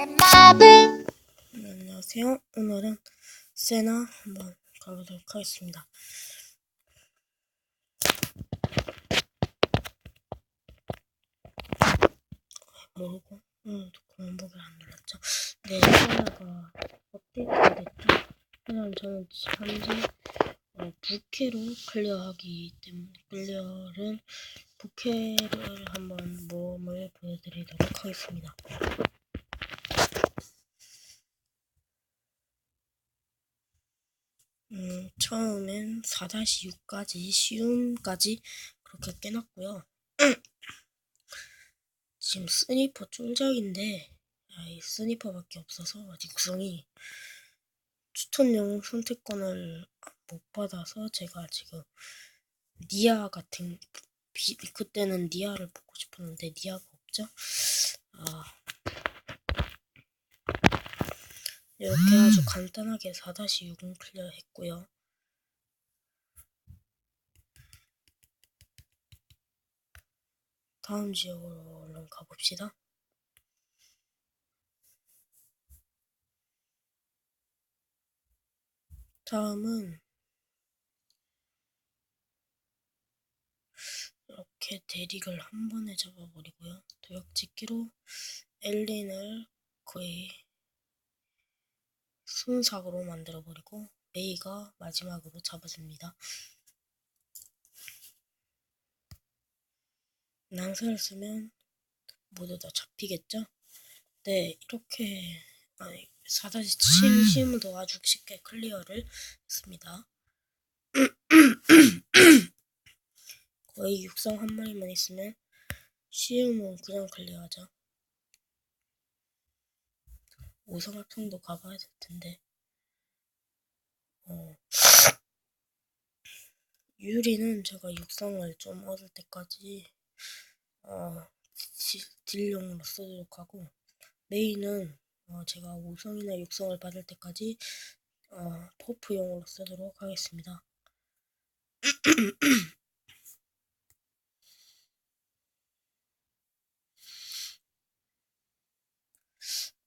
네, 안녕하세요. 오늘은 세나 한번 가보도록 하겠습니다. 모르고 오늘도 공복을 안 눌렀죠. 네, 세나가 업데이트가 됐죠. 하지만 저는 현재 어, 부캐로 클리어하기 때문에 클리어를 부캐를 한번 모험을 보여드리도록 하겠습니다. 음, 처음엔 4-6까지 쉬움까지 그렇게 깨놨고요. 지금 스니퍼 쫄작인데 아, 이 스니퍼밖에 없어서 아직 구성이 추천용 선택권을 못 받아서 제가 지금 니아 같은 비, 그때는 니아를 보고 싶었는데 니아가 없죠. 아, 이렇게 아주 간단하게 4-6은 클리어 했고요. 다음 지역으로 얼른 가봅시다. 다음은 이렇게 대릭을 한 번에 잡아버리고요. 도약짓기로 엘린을 거의 순삭으로 만들어버리고 메이가 마지막으로 잡아줍니다. 낭설을 쓰면 모두 다 잡히겠죠? 네, 이렇게 아니, 4-7 시험도 아주 쉽게 클리어를 했습니다. 거의 육성 한 마리만 있으면 시험은 그냥 클리어하죠. 오성합성도 가봐야 될 텐데. 어. 유리는 제가 육성을 좀 얻을 때까지 어, 딜용으로 쓰도록 하고 메인은 어, 제가 5성이나 6성을 받을 때까지 어, 퍼프용으로 쓰도록 하겠습니다.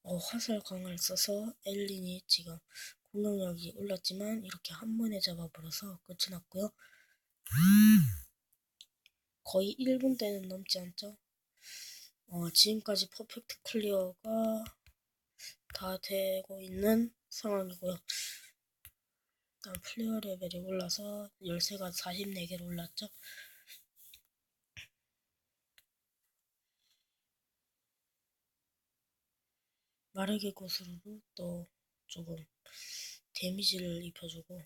어, 화살 강을 써서 엘린이 지금 공격력이 올랐지만 이렇게 한 번에 잡아버려서 끝이 났고요. 거의 1분 대는 넘지 않죠. 어, 지금까지 퍼펙트 클리어가 다 되고 있는 상황이고요. 일단 플레이어 레벨이 올라서 열쇠가 44개로 올랐죠. 마르게 곳으로도 또 조금 데미지를 입혀주고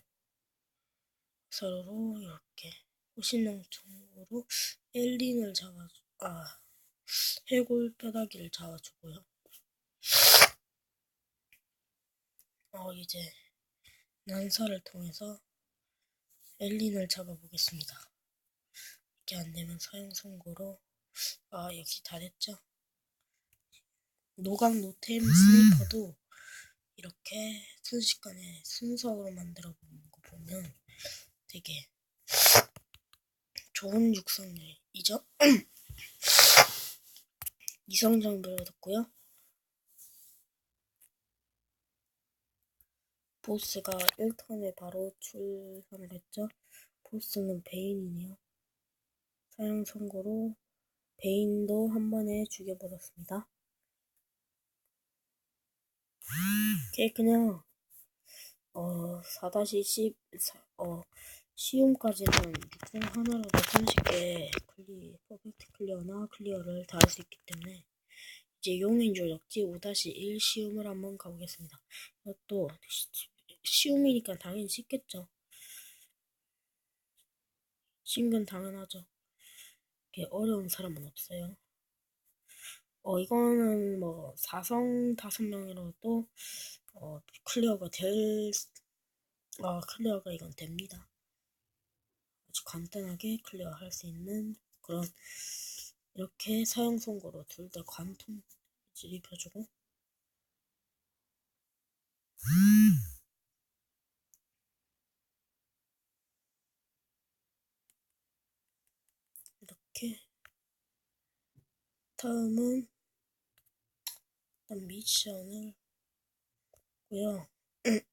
서로 이렇게 호신용총으로 엘린을 잡아주 아 해골 뼈다귀를 잡아주고요. 어 이제 난사를 통해서 엘린을 잡아보겠습니다. 이렇게 안되면 사용 선고로 아 여기 다 됐죠? 노강 노템 스니퍼도 이렇게 순식간에 순서로 만들어 보는 거 보면 되게 좋은 육성률 이죠. 이성장비를 얻었고요. 보스가 1턴에 바로 출산을 했죠. 보스는 베인이네요. 사용 선고로 베인도 한 번에 죽여버렸습니다. 걔 그냥 어 4-10 어 시움까지는 육성 하나로도 손쉽게 클리 퍼펙트 클리어나 클리어를 다 할 수 있기 때문에 이제 용인 조력지 5-1 시움을 한번 가보겠습니다. 이것도 시움이니까 당연히 쉽겠죠. 신근 당연하죠. 어려운 사람은 없어요. 어, 이거는 뭐, 4성 5명이라도, 어, 클리어가 될, 어, 클리어가 이건 됩니다. 간단하게 클리어 할 수 있는 그런, 이렇게 사용 선고로 둘 다 관통 입혀주고, 이렇게 다음은 미션을 고요.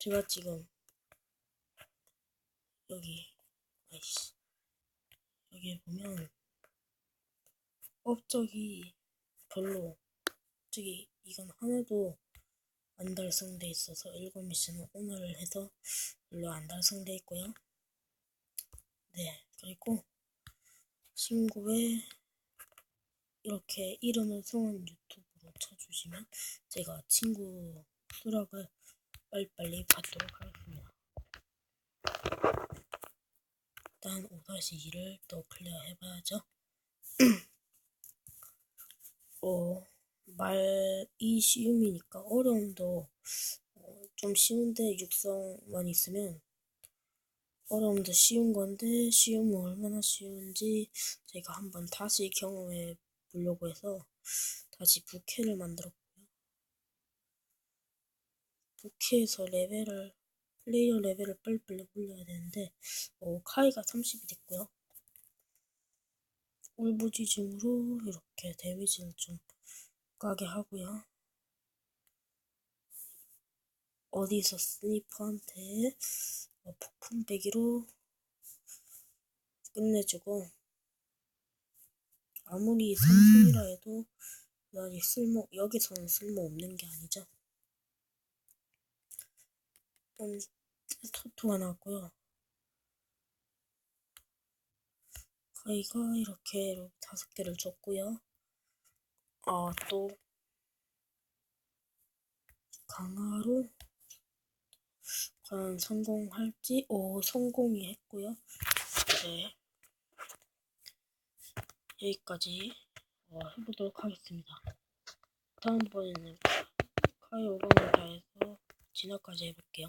제가 지금 여기 아이씨 여기 보면 업적이 별로 저기 이건 하나도 안 달성돼 있어서 일곱 미션은 오늘 해서 별로 안 달성돼 있고요. 네 그리고 친구의 이렇게 이름을 성한 유튜브로 쳐주시면 제가 친구 수락을 빨리빨리 받도록 하겠습니다. 일단 5-2를 또 클리어 해봐야죠. 어, 말이 쉬움이니까 어려움도 어, 좀 쉬운데 육성만 있으면 어려움도 쉬운 건데 쉬움은 얼마나 쉬운지 제가 한번 다시 경험해 보려고 해서 다시 부캐를 만들었고요. 부캐에서 레벨을 플레이어 레벨을 빨리빨리 올려야 되는데 어, 카이가 30이 됐고요. 울부짖음으로 이렇게 데미지를 좀 가게 하고요. 어디서 스니퍼한테 어, 폭풍 배기로 끝내주고 아무리 삼성이라 해도 아직 쓸모 여기서는 쓸모 없는 게 아니죠. 토토가 나왔고요. 가이가 이렇게 다섯 개를 줬고요. 아, 또 강화로 과연 성공할지? 오, 성공이 했고요. 네. 여기까지 어, 해보도록 하겠습니다. 다음번에는 카이 5강을 다해서 진화까지 해볼게요.